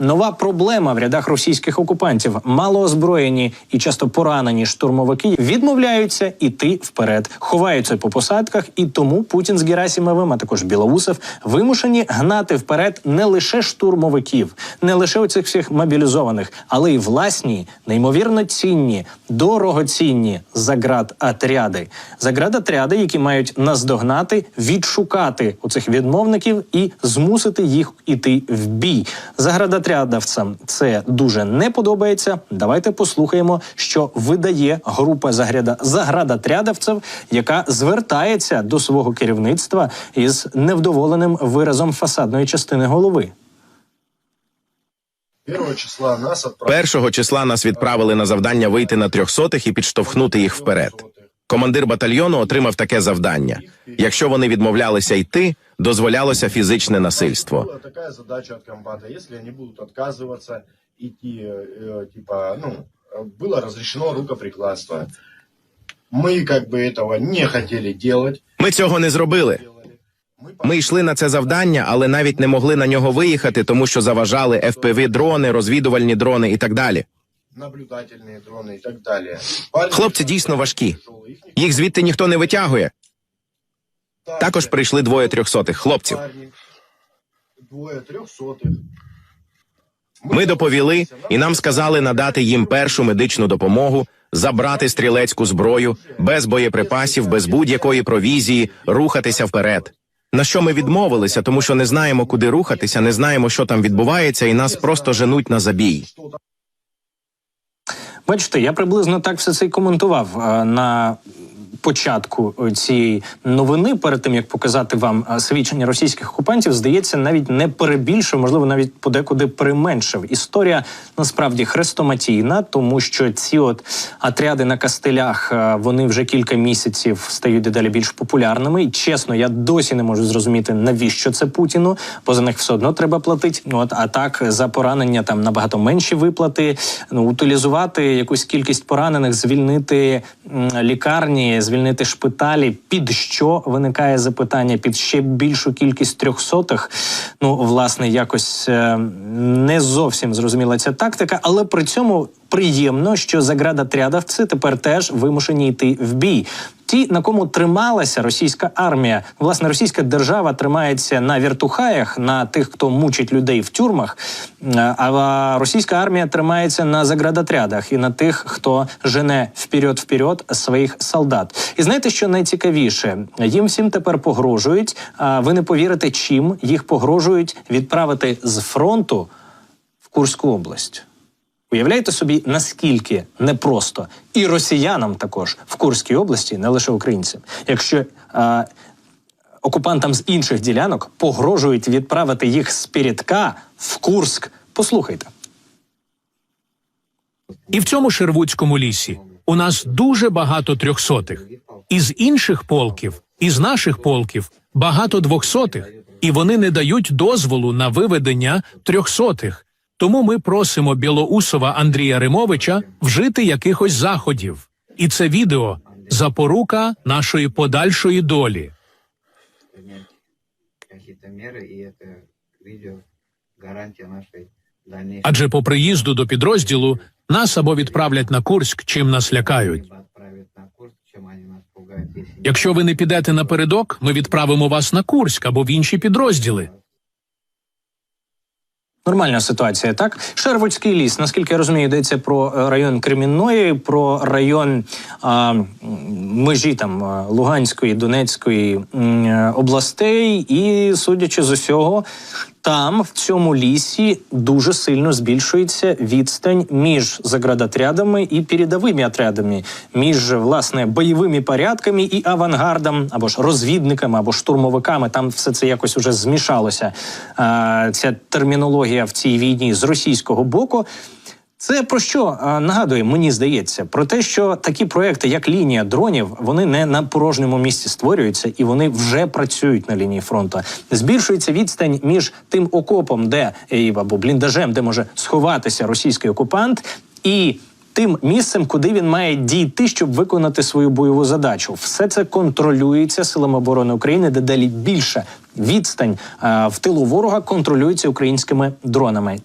Нова проблема в рядах російських окупантів. Малоозброєні і часто поранені штурмовики відмовляються іти вперед, ховаються по посадках, і тому Путін з Герасимовим, а також Білоусов, вимушені гнати вперед не лише штурмовиків, не лише оцих всіх мобілізованих, але й власні, неймовірно цінні, дорогоцінні заградотряди. Заградотряди, які мають наздогнати, відшукати оцих відмовників і змусити їх іти в бій. Заградотрядовцям це дуже не подобається. Давайте послухаємо, що видає група загряда заградотрядовців, яка звертається до свого керівництва із невдоволеним виразом фасадної частини голови. Первого числа нас. Першого числа нас відправили на завдання вийти на трьохсотих і підштовхнути їх вперед. Командир батальйону отримав таке завдання. Якщо вони відмовлялися йти, дозволялося фізичне насильство. Была такая задача от комбата. Если они будут отказываться идти, э, типа, ну, э, было разрешено рукоприкладство. Мы как бы этого не хотели делать. Ми цього не зробили. Ми йшли на це завдання, але навіть не могли на нього виїхати, тому що заважали fpv дрони, розвідувальні дрони і так далі. Наблюдательные дроны и так далее. Парни Хлопці дійсно важкі. Їх звідти ніхто не витягує. Також прийшли двоє трьохсотих хлопців. парни, двое трехсотых. Ми доповіли, і нам сказали надати їм першу медичну допомогу, забрати стрілецьку зброю, без боєприпасів, без будь-якої провізії, рухатися вперед. На що ми відмовилися, тому що не знаємо, куди рухатися, не знаємо, що там відбувається, і нас просто женуть на забій. Бачите, я приблизно так все це і коментував е, на початку е, цієї новини, перед тим як показати вам е, свідчення російських окупантів, здається, навіть не перебільшив, можливо, навіть подекуди применшив. Історія насправді хрестоматійна, тому що ці от отряди на кастелях е, вони вже кілька місяців стають дедалі більш популярними. І чесно, я досі не можу зрозуміти, навіщо це Путіну, бо за них все одно треба платити. Ну, От а так за поранення там набагато менші виплати. Ну утилізувати якусь кількість поранених, звільнити лікарні, звільнити шпиталі. Під що виникає запитання? Під ще більшу кількість трьохсотих. Ну, власне, якось е, не зовсім зрозуміла ця тактика, але при цьому приємно, що заградотрядовці тепер теж вимушені йти в бій. Ті, на кому трималася російська армія, власне, російська держава тримається на віртухаях, на тих, хто мучить людей в тюрмах. А російська армія тримається на заградотрядах і на тих, хто жене вперед-вперед своїх солдат. І знаєте, що найцікавіше? Їм всім тепер погрожують. А ви не повірите, чим їх погрожують відправити з фронту в Курську область. Уявляєте собі, наскільки непросто і росіянам також в Курській області, не лише українцям, якщо е, окупантам з інших ділянок погрожують відправити їх з Пірітка в Курськ. Послухайте. І в цьому Шервудському лісі у нас дуже багато трьохсотих. Із інших полків, із наших полків багато двохсотих, і вони не дають дозволу на виведення трьохсотих. Тому ми просимо Білоусова Андрія Римовича вжити якихось заходів. І це відео запорука нашої подальшої долі. Адже по приїзду до підрозділу нас або відправлять на Курськ, чим нас лякають. Якщо ви не підете напередок, ми відправимо вас на Курськ або в інші підрозділи. Нормальна ситуація, так? Шервудський ліс, наскільки я розумію, йдеться про е, район Кремінної, про район а, межі там е, Луганської, Донецької е, областей, і судячи з усього, там в цьому лісі дуже сильно збільшується відстань між заградотрядами і передовими отрядами, між власне бойовими порядками і авангардом, або ж розвідниками, або штурмовиками. Там все це якось уже змішалося. Ця термінологія в цій війні з російського боку. Це про що нагадує, мені здається, про те, що такі проекти, як лінія дронів, вони не на порожньому місці створюються і вони вже працюють на лінії фронту. Збільшується відстань між тим окопом, де е, або бліндажем, де може сховатися російський окупант, і тим місцем, куди він має дійти, щоб виконати свою бойову задачу. Все це контролюється силами оборони України, де далі більша відстань в тилу ворога контролюється українськими дронами.